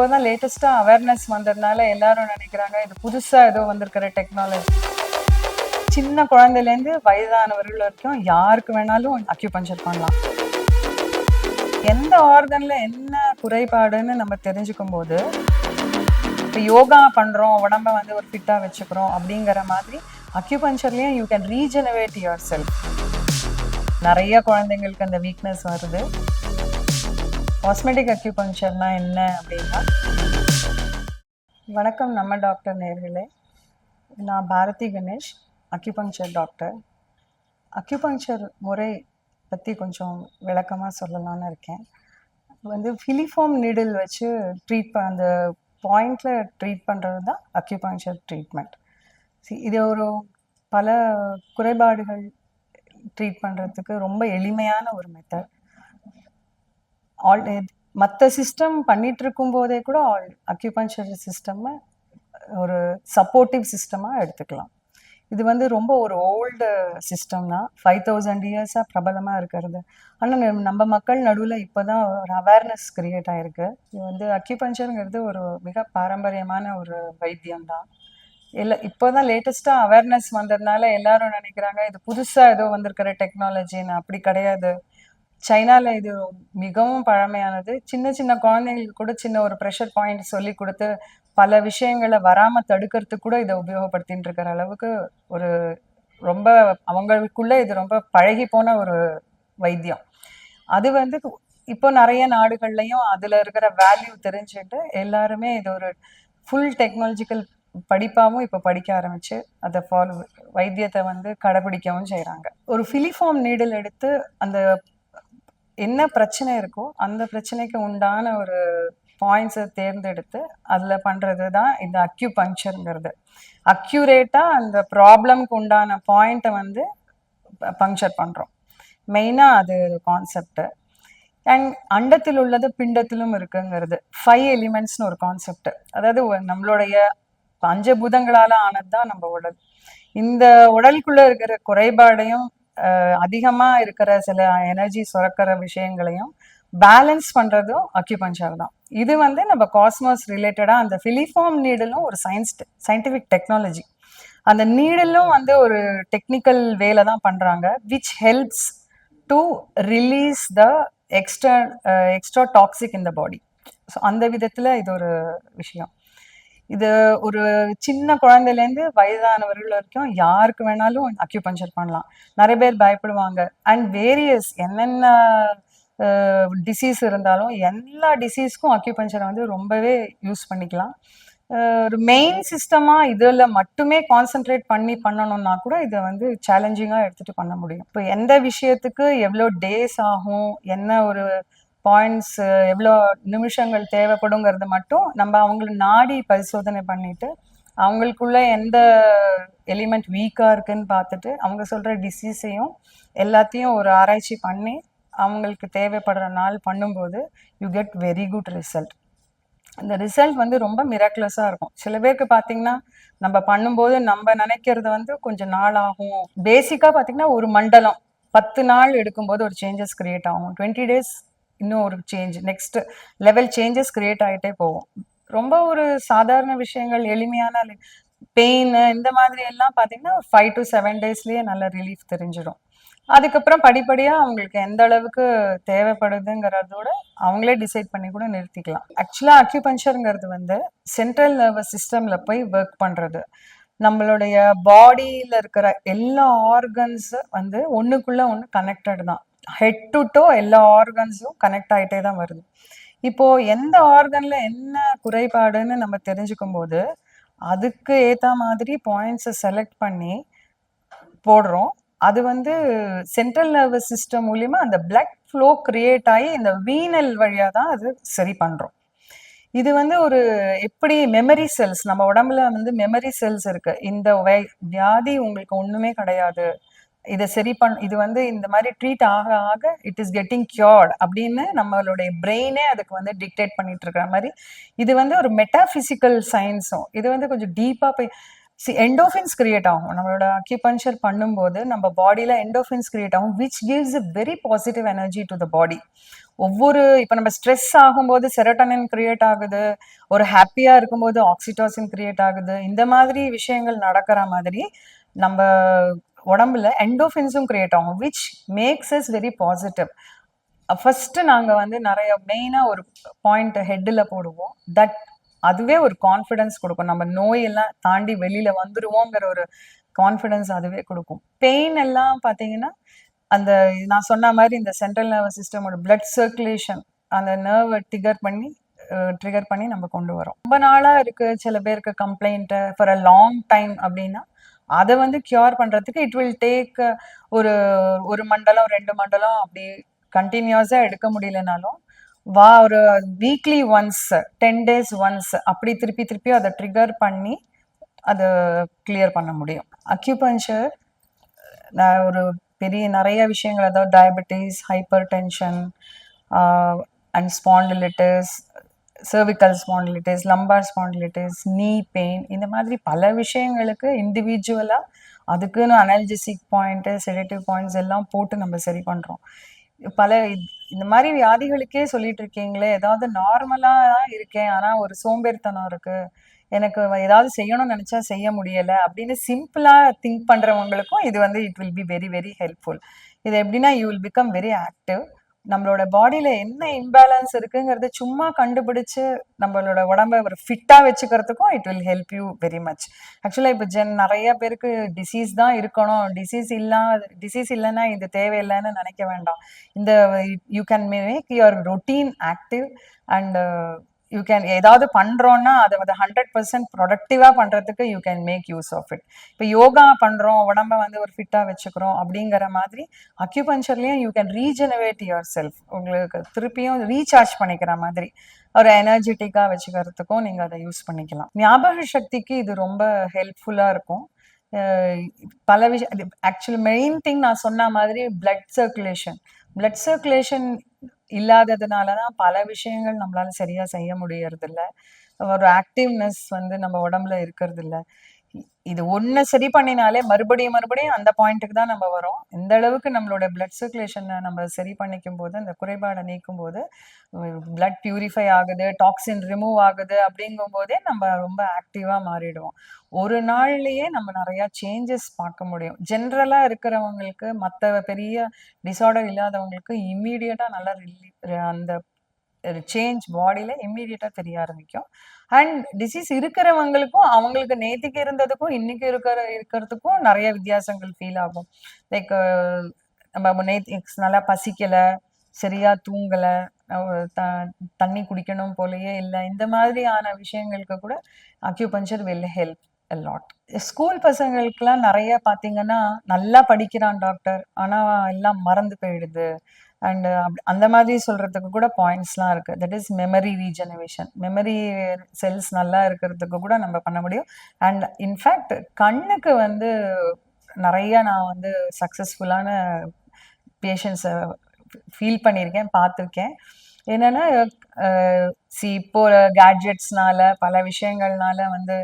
இப்போதான் லேட்டஸ்டா அவேர்னஸ் வந்ததுனால எல்லாரும் நினைக்கிறாங்க இது புதுசா ஏதோ வந்திருக்கிற டெக்னாலஜி சின்ன குழந்தையிலேருந்து வயதானவர்கள் வரைக்கும் யாருக்கு வேணாலும் அக்யூபஞ்சர் பண்ணலாம். எந்த ஆர்கனில் என்ன குறைபாடுன்னு நம்ம தெரிஞ்சுக்கும் போது இப்போ யோகா பண்ணுறோம் உடம்ப வந்து ஒரு ஃபிட்டாக வச்சுக்கிறோம் அப்படிங்கிற மாதிரி அக்யூபஞ்சர்லேயும் யூ கேன் ரீஜெனவேட் யுவர் செல்ஃப் நிறைய குழந்தைங்களுக்கு அந்த வீக்னஸ் வருது. காஸ்மெட்டிக் அக்யூபஞ்சர்னா என்ன அப்படின்னா வணக்கம் நம்ம டாக்டர் நேர்களே. நான் Bharathi Ganesh acupuncture doctor acupuncture முறை பற்றி கொஞ்சம் விளக்கமாக சொல்லலாம்னு இருக்கேன். வந்து ஃபிலிஃபார்ம் நீடில் வச்சு ட்ரீட் ப அந்த பாயிண்டில் ட்ரீட் பண்ணுறது தான் அக்யூபங்சர் ட்ரீட்மெண்ட் இது ஒரு பல குறைபாடுகள் ட்ரீட் பண்ணுறதுக்கு ரொம்ப எளிமையான ஒரு மெத்தட் ஆல் மற்ற சிஸ்டம் பண்ணிட்டு இருக்கும் போதே கூட ஆல் அக்யூபஞ்சர் சிஸ்டம்மை ஒரு சப்போர்ட்டிவ் சிஸ்டமாக எடுத்துக்கலாம். இது வந்து ரொம்ப ஒரு ஓல்டு சிஸ்டம் தான். ஃபைவ் தௌசண்ட் இயர்ஸாக பிரபலமாக இருக்கிறது. ஆனால் நம்ம மக்கள் நடுவில் இப்போ தான் ஒரு அவேர்னஸ் கிரியேட் ஆகிருக்கு இது வந்து அக்யூபஞ்சருங்கிறது ஒரு மிக பாரம்பரியமான ஒரு வைத்தியம் தான். இல்லை இப்போ தான் லேட்டஸ்ட்டாக அவேர்னஸ் வந்ததுனால எல்லாரும் நினைக்கிறாங்க இது புதுசாக ஏதோ வந்திருக்கிற டெக்னாலஜின்னு அப்படி கிடையாது. சைனால இது மிகவும் பழமையானது. சின்ன சின்ன குழந்தைங்களுக்கு கூட சின்ன ஒரு ப்ரெஷர் பாயிண்ட் சொல்லி கொடுத்து பல விஷயங்களை வராம தடுக்கிறதுக்கு கூட இதை உபயோகப்படுத்தின்னு இருக்கிற அளவுக்கு ஒரு ரொம்ப அவங்களுக்குள்ள இது ரொம்ப பழகி போன ஒரு வைத்தியம். அது வந்து இப்போ நிறைய நாடுகள்லையும் அதுல இருக்கிற வேல்யூ தெரிஞ்சுட்டு எல்லாருமே இது ஒரு ஃபுல் டெக்னாலஜிக்கல் படிப்பாவும் இப்போ படிக்க ஆரம்பிச்சு அதை ஃபாலோ வைத்தியத்தை வந்து கடைபிடிக்கவும் செய்கிறாங்க ஒரு ஃபிலிஃபார்ம் நீடில் எடுத்து அந்த என்ன பிரச்சனை இருக்கோ அந்த பிரச்சனைக்கு உண்டான ஒரு பாயிண்ட்ஸை தேர்ந்தெடுத்து அதில் பண்ணுறது தான் இந்த அக்யூ பங்க்சருங்கிறது அக்யூரேட்டாக அந்த ப்ராப்ளம்க்கு உண்டான பாயிண்ட்டை வந்து பங்க்சர் பண்ணுறோம் மெயினாக அது கான்செப்ட் அண்ட் அண்டத்தில் உள்ளது பிண்டத்திலும் இருக்குங்கிறது. ஃபைவ் எலிமெண்ட்ஸ்னு ஒரு கான்செப்ட் அதாவது நம்மளுடைய பஞ்சபூதங்களால் ஆனது தான் நம்ம உடல். இந்த உடலுக்குள்ள இருக்கிற குறைபாடையும் அதிகமாக இருக்கிற சில எனர்ஜி சுரக்கிற விஷயங்களையும் பேலன்ஸ் பண்ணுறதும் அக்யூபஞ்சர் தான். இது வந்து நம்ம காஸ்மோஸ் ரிலேட்டடாக அந்த ஃபிலிஃபார்ம் நீடலும் ஒரு சயின்ஸ் சயின்டிஃபிக் டெக்னாலஜி அந்த நீடலும் வந்து ஒரு டெக்னிக்கல் வேலை தான் பண்ணுறாங்க which helps to release the extra extra toxic in the body so அந்த விதத்தில் இது ஒரு விஷயம். இது ஒரு சின்ன குழந்தையிலேருந்து வயதானவர்கள் வரைக்கும் யாருக்கு வேணாலும் அக்யூபஞ்சர் பண்ணலாம். நிறைய பேர் பயப்படுவாங்க. அண்ட் வேரியஸ் என்னென்ன டிசீஸ் இருந்தாலும் எல்லா டிசீஸ்க்கும் அக்யூபஞ்சரை வந்து ரொம்பவே யூஸ் பண்ணிக்கலாம். ஒரு மெயின் சிஸ்டமாக இதில் மட்டுமே கான்சென்ட்ரேட் பண்ணி பண்ணணும்னா கூட இதை வந்து சேலஞ்சிங்காக எடுத்துகிட்டு பண்ண முடியும். இப்போ எந்த விஷயத்துக்கு எவ்வளோ டேஸ் ஆகும் என்ன ஒரு பாயிண்ட்ஸ் எவ்வளோ நிமிஷங்கள் தேவைப்படுங்கிறது மட்டும் நம்ம அவங்கள நாடி பரிசோதனை பண்ணிட்டு அவங்களுக்குள்ள எந்த எலிமெண்ட் வீக்காக இருக்குன்னு பார்த்துட்டு அவங்க சொல்கிற டிசீஸையும் எல்லாத்தையும் ஒரு ஆராய்ச்சி பண்ணி அவங்களுக்கு தேவைப்படுற நாள் பண்ணும்போது you get very good result அந்த ரிசல்ட் வந்து ரொம்ப மிராக்குலஸாக இருக்கும். சில பேருக்கு பார்த்தீங்கன்னா நம்ம பண்ணும்போது நம்ம நினைக்கிறது வந்து கொஞ்சம் நாள் ஆகும் பேசிக்காக பார்த்தீங்கன்னா ஒரு மண்டலம் பத்து நாள் எடுக்கும்போது ஒரு சேஞ்சஸ் கிரியேட் ஆகும். டுவெண்ட்டி டேஸ் இன்னும் ஒரு change next level changes create ஆகிட்டே போகும். ரொம்ப ஒரு சாதாரண விஷயங்கள் எளிமையான பெயின் இந்த மாதிரி எல்லாம் பார்த்தீங்கன்னா ஃபைவ் டு செவன் டேஸ்லேயே நல்ல ரிலீஃப் தெரிஞ்சிடும். அதுக்கப்புறம் படிப்படியாக அவங்களுக்கு எந்த அளவுக்கு தேவைப்படுதுங்கிறதோட அவங்களே டிசைட் பண்ணி கூட நிறுத்திக்கலாம். ஆக்சுவலாக அக்யூபஞ்சருங்கிறது வந்து சென்ட்ரல் நர்வஸ் சிஸ்டமில் போய் ஒர்க் பண்ணுறது நம்மளுடைய பாடியில் இருக்கிற எல்லா ஆர்கன்ஸ் வந்து ஒன்றுக்குள்ளே ஒன்று கனெக்டட் தான். ஹெட் டு டோ எல்லா ஆர்கன்ஸும் கனெக்ட் ஆகிட்டே தான் வருது. இப்போ எந்த ஆர்கன்ல என்ன குறைபாடுன்னு நம்ம தெரிஞ்சுக்கும் போது அதுக்கு ஏற்ற மாதிரி பாயிண்ட்ஸை செலக்ட் பண்ணி போடுறோம். அது வந்து சென்ட்ரல் நர்வஸ் சிஸ்டம் மூலியமா அந்த பிளட் ஃப்ளோ கிரியேட் ஆகி இந்த வீனல் வழியாக தான் அது சரி பண்ணுறோம் இது வந்து ஒரு எப்படி மெமரி செல்ஸ் நம்ம உடம்புல வந்து மெமரி செல்ஸ் இருக்கு. இந்த வியாதி உங்களுக்கு ஒன்றுமே கிடையாது. இதை சரி பண் இது வந்து இந்த மாதிரி ட்ரீட் ஆக ஆக இட் இஸ் கெட்டிங் கியூர்ட் அப்படின்னு நம்மளுடைய பிரெயினே அதுக்கு வந்து டிக்டேட் பண்ணிட்டு இருக்கிற மாதிரி இது வந்து ஒரு மெட்டாபிசிக்கல் சயின்ஸும் இது வந்து கொஞ்சம் டீப்பாக போய் சி எண்டோஃபின்ஸ் கிரியேட் ஆகும். நம்மளோட அக்யூபஞ்சர் பண்ணும்போது நம்ம பாடியில் எண்டோஃபின்ஸ் கிரியேட் ஆகும் which gives a very positive energy to the body ஒவ்வொரு இப்போ நம்ம ஸ்ட்ரெஸ் ஆகும்போது செரோட்டனின் கிரியேட் ஆகுது ஒரு ஹாப்பியாக இருக்கும்போது ஆக்சிடோசின் கிரியேட் ஆகுது இந்த மாதிரி விஷயங்கள் நடக்கிற மாதிரி நம்ம உடம்புல எண்டோஃபின்ஸும் கிரியேட் ஆகும் which makes is very positive first நாங்கள் வந்து நிறைய மெயினாக ஒரு பாயிண்ட் ஹெட்டில் போடுவோம். தட் அதுவே ஒரு கான்ஃபிடன்ஸ் கொடுக்கும். நம்ம நோயெல்லாம் தாண்டி வெளியில வந்துருவோங்கிற ஒரு கான்ஃபிடன்ஸ் அதுவே கொடுக்கும். பெயின் எல்லாம் பார்த்தீங்கன்னா அந்த நான் சொன்ன மாதிரி இந்த சென்ட்ரல் நர்வஸ் சிஸ்டமோட பிளட் சர்க்குலேஷன் அந்த நர்வை டிகர் பண்ணி ட்ரிகர் பண்ணி நம்ம கொண்டு வரோம். ரொம்ப நாளாக இருக்கு சில பேருக்கு complaint for a long time அப்படின்னா அதை வந்து கியூர் பண்றதுக்கு இட் வில் டேக் ஒரு ஒரு மண்டலம் ரெண்டு மண்டலம் அப்படி கண்டினியூஸா எடுக்க முடியலனாலும் வா ஒரு weekly once ten days once அப்படி திருப்பி திருப்பி அதை ட்ரிகர் பண்ணி அதை கிளியர் பண்ண முடியும். அக்யூபஞ்சர் நான் ஒரு பெரிய நிறைய விஷயங்கள் அதாவது diabetes hypertension and spondylitis cervical spondylitis lumbar spondylitis knee pain இந்த மாதிரி பல விஷயங்களுக்கு இண்டிவிஜுவலாக அதுக்குன்னு அனல்ஜெசிக் பாயிண்ட்டு செடேட்டிவ் பாயிண்ட்ஸ் எல்லாம் போட்டு நம்ம சரி பண்ணுறோம் பல இந்த மாதிரி வியாதிகளுக்கே சொல்லிட்டு இருக்கீங்களே ஏதாவது நார்மலாக தான் இருக்கேன் ஆனால் ஒரு சோம்பேறித்தனம் இருக்குது எனக்கு ஏதாவது செய்யணும்னு நினச்சா செய்ய முடியலை அப்படின்னு சிம்பிளாக திங்க் பண்ணுறவங்களுக்கும் இது வந்து it will be very very helpful இது எப்படின்னா you will become very active நம்மளோட பாடியில என்ன இம்பேலன்ஸ் இருக்குங்கிறத சும்மா கண்டுபிடிச்சு நம்மளோட உடம்ப ஒரு ஃபிட்டா வச்சுக்கிறதுக்கும் it will help you very much ஆக்சுவலா இப்போ ஜென் நிறைய பேருக்கு டிசீஸ் தான் இருக்கணும். டிசீஸ் இல்லாத டிசீஸ் இல்லைன்னா இது தேவையில்லைன்னு நினைக்க வேண்டாம். இந்த you can make your routine active and you can ஏதாவது பண்றோம்னா அதை வந்து ஹண்ட்ரட் பர்சன்ட் ப்ரொடக்டிவா பண்றதுக்கு you can make use of it இப்போ யோகா பண்றோம் உடம்ப வந்து ஒரு ஃபிட்டா வச்சுக்கிறோம் அப்படிங்கிற மாதிரி அக்யூபஞ்சர்லயும் யூ கேன் ரீஜெனவேட் யுவர் செல்ஃப் உங்களுக்கு திருப்பியும் ரீசார்ஜ் பண்ணிக்கிற மாதிரி ஒரு எனர்ஜெட்டிக்கா வச்சுக்கிறதுக்கும் நீங்க அதை யூஸ் பண்ணிக்கலாம். ஞாபக சக்திக்கு இது ரொம்ப ஹெல்ப்ஃபுல்லா இருக்கும். பல விஷயம் ஆக்சுவலி மெயின் திங் நான் சொன்ன மாதிரி பிளட் சர்க்குலேஷன் பிளட் சர்க்குலேஷன் இல்லாததுனால தான் பல விஷயங்கள் நம்மளால சரியா செய்ய முடியறது இல்ல ஒரு ஆக்டிவ்னஸ் வந்து நம்ம உடம்புல இருக்கிறது இல்ல இது ஒன்று சரி பண்ணினாலே மறுபடியும் மறுபடியும் அந்த பாயிண்ட்டுக்கு தான் நம்ம வரோம். இந்த அளவுக்கு நம்மளோட பிளட் சர்க்குலேஷனை நம்ம சரி பண்ணிக்கும் போது அந்த குறைபாடை நீக்கும் போது பிளட் பியூரிஃபை ஆகுது டாக்ஸின் ரிமூவ் ஆகுது அப்படிங்கும் போதே நம்ம ரொம்ப ஆக்டிவாக மாறிடுவோம். ஒரு நாள்லயே நம்ம நிறைய சேஞ்சஸ் பார்க்க முடியும். ஜென்ரலாக இருக்கிறவங்களுக்கு மற்ற பெரிய டிசார்டர் இல்லாதவங்களுக்கு இம்மீடியட்டாக நல்லா ரிலீ அந்த சேஞ்ச் பாடியில் இம்மீடியட்டாக தெரிய ஆரம்பிக்கும். அண்ட் டிசீஸ் இருக்கிறவங்களுக்கும் அவங்களுக்கு நேத்திக்கு இருந்ததுக்கும் இன்னைக்கு இருக்கிற இருக்கிறதுக்கும் நிறைய வித்தியாசங்கள் ஃபீல் ஆகும். லைக் நம்ம நேத்து நல்லா பசிக்கல சரியா தூங்கல த- தண்ணி குடிக்கணும் போலயே இல்லை இந்த மாதிரியான விஷயங்களுக்கு கூட acupuncture will help lot school பசங்களுக்குலாம் நிறைய பார்த்தீங்கன்னா நல்லா படிக்கிறான் டாக்டர் ஆனால் எல்லாம் மறந்து போயிடுது. Uh, அண்ட் அந்த மாதிரி சொல்கிறதுக்கு கூட பாயிண்ட்ஸ்லாம் இருக்குது that is memory regeneration memory cells நல்லா இருக்கிறதுக்கு கூட நம்ம பண்ண முடியும். அண்ட் இன்ஃபேக்ட் கண்ணுக்கு வந்து நிறைய நான் வந்து சக்ஸஸ்ஃபுல்லான பேஷண்ட்ஸை ஃபீல் பண்ணியிருக்கேன் பார்த்துருக்கேன். என்னன்னா சி இப்போ கேட்ஜெட்ஸ்னால பல விஷயங்கள்னால வந்து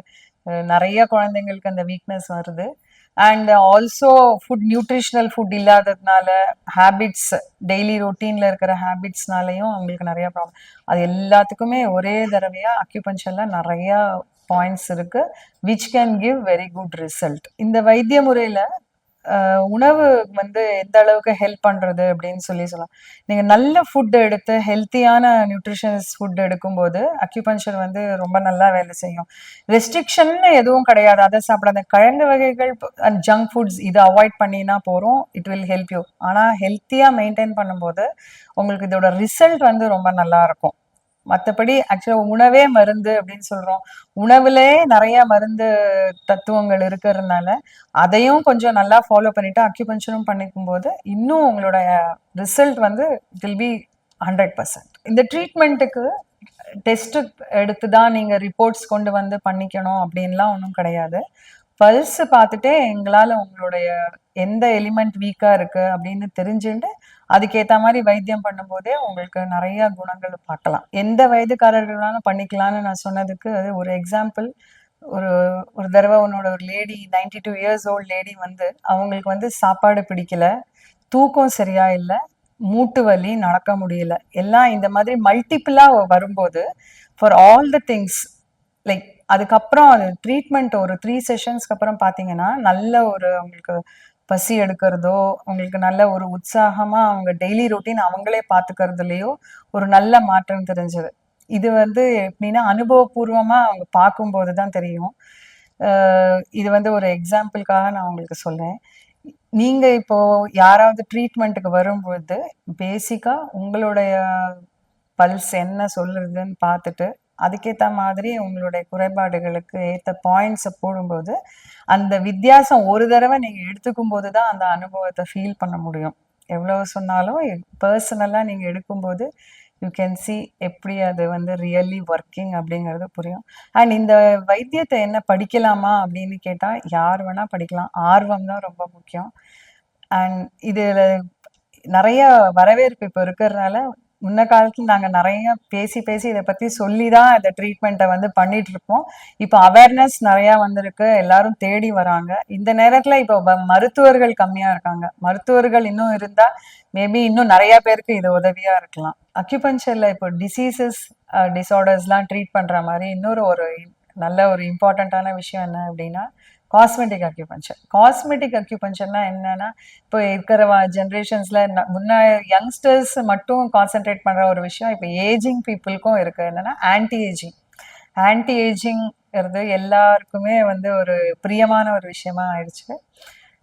நிறைய குழந்தைங்களுக்கு அந்த வீக்னஸ் வருது. And also food nutritional food இல்லாததுனால ஹேபிட்ஸ் டெய்லி ரொட்டீன்ல இருக்கிற ஹேபிட்ஸ்னாலையும் அவங்களுக்கு நிறைய ப்ராப்ளம் அது எல்லாத்துக்குமே ஒரே தடவையா அக்யூபஞ்சர்ல நிறைய பாயிண்ட்ஸ் இருக்கு which can give very good result இந்த வைத்திய முறையில உணவு வந்து எந்த அளவுக்கு ஹெல்ப் பண்றது அப்படின்னு சொல்லி சொல்லலாம். நீங்க நல்ல ஃபுட் எடுத்து ஹெல்த்தியான நியூட்ரிஷன்ஸ் ஃபுட் எடுக்கும்போது அக்யூபஞ்சர் வந்து ரொம்ப நல்லா வேலை செய்யும். ரெஸ்ட்ரிக்ஷன் எதுவும் கிடையாது. அதை சாப்பிடாத கிழங்கு வகைகள் அண்ட் ஜங்க் ஃபுட்ஸ் இதை அவாய்ட் பண்ணினா போறோம் இட் வில் ஹெல்ப் யூ ஆனா ஹெல்த்தியா மெயின்டைன் பண்ணும்போது உங்களுக்கு இதோட ரிசல்ட் வந்து ரொம்ப நல்லா இருக்கும். மற்றபடி ஆக்சுவலாக உணவே மருந்து அப்படின்னு சொல்றோம். உணவுலே நிறைய மருந்து தத்துவங்கள் இருக்கிறதுனால அதையும் கொஞ்சம் நல்லா ஃபாலோ பண்ணிட்டு அக்யூபஞ்சரும் பண்ணிக்கும் போது இன்னும் உங்களோட ரிசல்ட் வந்து வில் பி ஹண்ட்ரட் பர்சன்ட் இந்த ட்ரீட்மெண்ட்டுக்கு டெஸ்ட் எடுத்து தான் நீங்க ரிப்போர்ட்ஸ் கொண்டு வந்து பண்ணிக்கணும் அப்படின்லாம் ஒன்றும் கிடையாது. பல்ஸ் பார்த்துட்டே எங்களால உங்களுடைய எந்த எலிமெண்ட் வீக்கா இருக்கு அப்படின்னு தெரிஞ்சுட்டு அதுக்கேத்த மாதிரி வைத்தியம் பண்ணும்போதே உங்களுக்கு நிறைய குணங்கள் பார்க்கலாம். எந்த வயதுக்காரர்களாலும் பண்ணிக்கலாம்னு நான் சொன்னதுக்கு அது ஒரு எக்ஸாம்பிள் ஒரு ஒரு தடவை உன்னோட ஒரு lady 92 two years old lady வந்து அவங்களுக்கு வந்து சாப்பாடு பிடிக்கல தூக்கம் சரியா இல்லை மூட்டு வலி நடக்க முடியல. எல்லாம் இந்த மாதிரி மல்டிபிளா வரும்போது for all the things like அதுக்கப்புறம் அது ட்ரீட்மெண்ட் ஒரு த்ரீ செஷன்ஸ்க்கு அப்புறம் பார்த்தீங்கன்னா நல்ல ஒரு அவங்களுக்கு பசி எடுக்கிறதோ அவங்களுக்கு நல்ல ஒரு உற்சாகமா அவங்க டெய்லி ரொட்டீன் அவங்களே பார்த்துக்கிறதுலையோ ஒரு நல்ல மாற்றம் தெரிஞ்சது. இது வந்து எப்படின்னா அனுபவபூர்வமா அவங்க பார்க்கும்போது தான் தெரியும். இது வந்து ஒரு எக்ஸாம்பிளுக்காக நான் உங்களுக்கு சொல்றேன். நீங்க இப்போ யாராவது ட்ரீட்மெண்ட்டுக்கு வரும்பொழுது பேசிக்கா உங்களுடைய பல்ஸ் என்ன சொல்லுதுன்னு பார்த்துட்டு அதுக்கேற்ற மாதிரி உங்களுடைய குறைபாடுகளுக்கு ஏற்ற பாயிண்ட்ஸை போடும்போது அந்த வித்தியாசம் ஒரு தடவை நீங்க எடுத்துக்கும் போது தான் அந்த அனுபவத்தை ஃபீல் பண்ண முடியும். எவ்வளவு சொன்னாலும் பர்சனலாக நீங்க எடுக்கும்போது யூ கேன் சி எப்படி அது வந்து ரியலி ஒர்க்கிங் அப்படிங்கிறது புரியும். அண்ட் இந்த வைத்தியத்தை என்ன படிக்கலாமா அப்படின்னு கேட்டால் யார் வேணா படிக்கலாம். ஆர்வம் தான் ரொம்ப முக்கியம். அண்ட் இதில் நிறைய வரவேற்பு இப்போ இருக்கிறதுனால முன்ன காலத்துல நாங்க நிறைய பேசி பேசி இதை பத்தி சொல்லி தான் இந்த ட்ரீட்மெண்ட்டை வந்து பண்ணிட்டு இருக்கோம் இப்போ அவேர்னஸ் நிறைய வந்திருக்கு. எல்லாரும் தேடி வராங்க. இந்த நேரத்துல இப்போ மருத்துவர்கள் கம்மியா இருக்காங்க. மருத்துவர்கள் இன்னும் இருந்தா மேபி இன்னும் நிறைய பேருக்கு இது உதவியா இருக்கலாம். அக்யூபஞ்சர்ல இப்போ டிசீசஸ் டிசார்டர்ஸ்லாம் ட்ரீட் பண்ற மாதிரி இன்னொரு ஒரு நல்ல ஒரு இம்பார்ட்டண்ட்டான விஷயம் என்ன அப்படின்னா காஸ்மெட்டிக் அக்யூபஞ்சர் காஸ்மெட்டிக் அக்யூபஞ்சர்னா என்னன்னா இப்போ இருக்கிற ஜென்ரேஷன்ஸ்ல முன்ன யங்ஸ்டர்ஸ் மட்டும் கான்சென்ட்ரேட் பண்ற ஒரு விஷயம் இப்போ ஏஜிங் பீப்புளுக்கும் இருக்கு. என்னன்னா ஆன்டி ஏஜிங் ஆன்டி ஏஜிங்கிறது எல்லாருக்குமே வந்து ஒரு பிரியமான ஒரு விஷயமா ஆயிடுச்சு.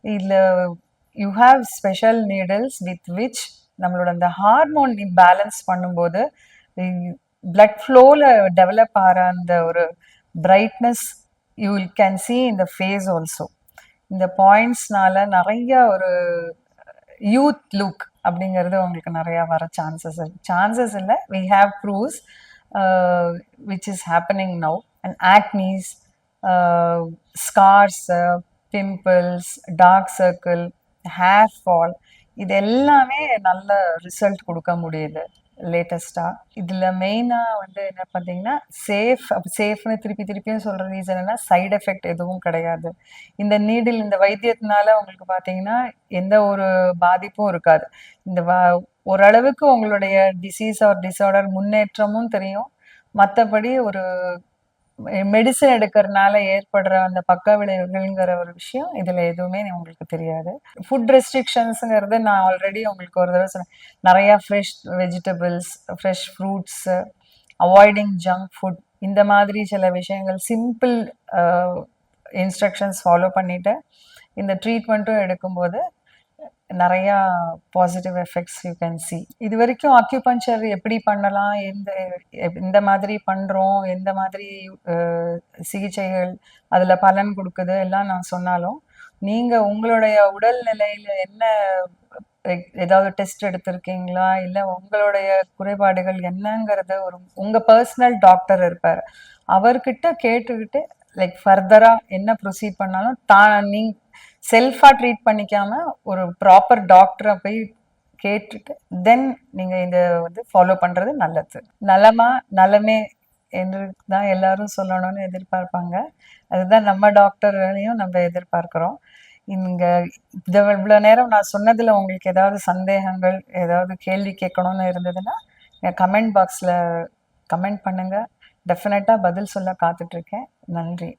இதில் you have special needles with which நம்மளோட அந்த ஹார்மோன் பேலன்ஸ் பண்ணும்போது பிளட் ஃப்ளோவில் டெவலப் ஆகிற அந்த ஒரு பிரைட்னஸ் யூ கேன் சி இந்த ஃபேஸ் ஆல்சோ இந்த பாயிண்ட்ஸ்னால நிறைய ஒரு யூத் லுக் அப்படிங்கிறது உங்களுக்கு நிறைய வர சான்சஸ் சான்சஸ் இல்லை we have proofs which is happening now and acnes scars pimples dark circle hair fall இது எல்லாமே நல்ல ரிசல்ட் கொடுக்க முடியுது. லேட்டஸ்ட்டாக இதில் மெயினாக வந்து என்ன பார்த்தீங்கன்னா சேஃப் சேஃப்னு திருப்பி திருப்பியும் சொல்கிற ரீசன் என்ன சைடு எஃபெக்ட் எதுவும் கிடையாது. இந்த நீடில் இந்த வைத்தியத்தினால உங்களுக்கு பார்த்தீங்கன்னா எந்த ஒரு பாதிப்பும் இருக்காது. இந்த வா ஓரளவுக்கு உங்களுடைய டிசீஸ் ஆர் டிஸார்டர் முன்னேற்றமும் தெரியும். மற்றபடி ஒரு மெடிசன் எடுக்கிறதுனால ஏற்படுற அந்த பக்க விளைவுகள்ங்கிற ஒரு விஷயம் இதில் எதுவுமே உங்களுக்கு தெரியாது. ஃபுட் ரெஸ்ட்ரிக்ஷன்ஸுங்கிறது நான் ஆல்ரெடி உங்களுக்கு ஒரு தடவை சொன்னேன். நிறையா fresh vegetables fresh fruits avoiding junk food இந்த மாதிரி சில விஷயங்கள் சிம்பிள் இன்ஸ்ட்ரக்ஷன்ஸ் ஃபாலோ பண்ணிட்டு இந்த ட்ரீட்மெண்ட்டும் எடுக்கும்போது நிறையா positive effects you can see இது வரைக்கும் அக்யூபஞ்சர் எப்படி பண்ணலாம்? எந்த எப்- இந்த மாதிரி பண்ணுறோம் எந்த மாதிரி சிகிச்சைகள் அதில் பலன் கொடுக்குது? எல்லாம் நான் சொன்னாலும் நீங்கள் உங்களுடைய உடல் நிலையில் என்ன ஏதாவது டெஸ்ட் எடுத்திருக்கீங்களா? இல்லை உங்களுடைய குறைபாடுகள் என்னங்கிறத ஒரு உங்கள் பர்சனல் டாக்டர் இருப்பார். அவர்கிட்ட கேட்டுக்கிட்டு லைக் ஃபர்தராக என்ன ப்ரொசீட் பண்ணாலும் தான் நீ செல்ஃபாக ட்ரீட் பண்ணிக்காம ஒரு ப்ராப்பர் டாக்டரை போய் கேட்டுட்டு தென் நீங்கள் இதை வந்து ஃபாலோ பண்ணுறது நல்லது. நலமா நலமே என்று தான் எல்லாரும் சொல்லணும்னு எதிர்பார்ப்பாங்க. அதுதான் நம்ம டாக்டரையும் நம்ம எதிர்பார்க்குறோம். இங்கே இதை இவ்வளோ நேரம் நான் சொன்னதில் உங்களுக்கு ஏதாவது சந்தேகங்கள் ஏதாவது கேள்வி கேட்கணும்னு இருந்ததுன்னா கமெண்ட் பாக்ஸில் கமெண்ட் பண்ணுங்கள் டெஃபினட்டாக பதில் சொல்ல காத்துட்ருக்கேன் நன்றி.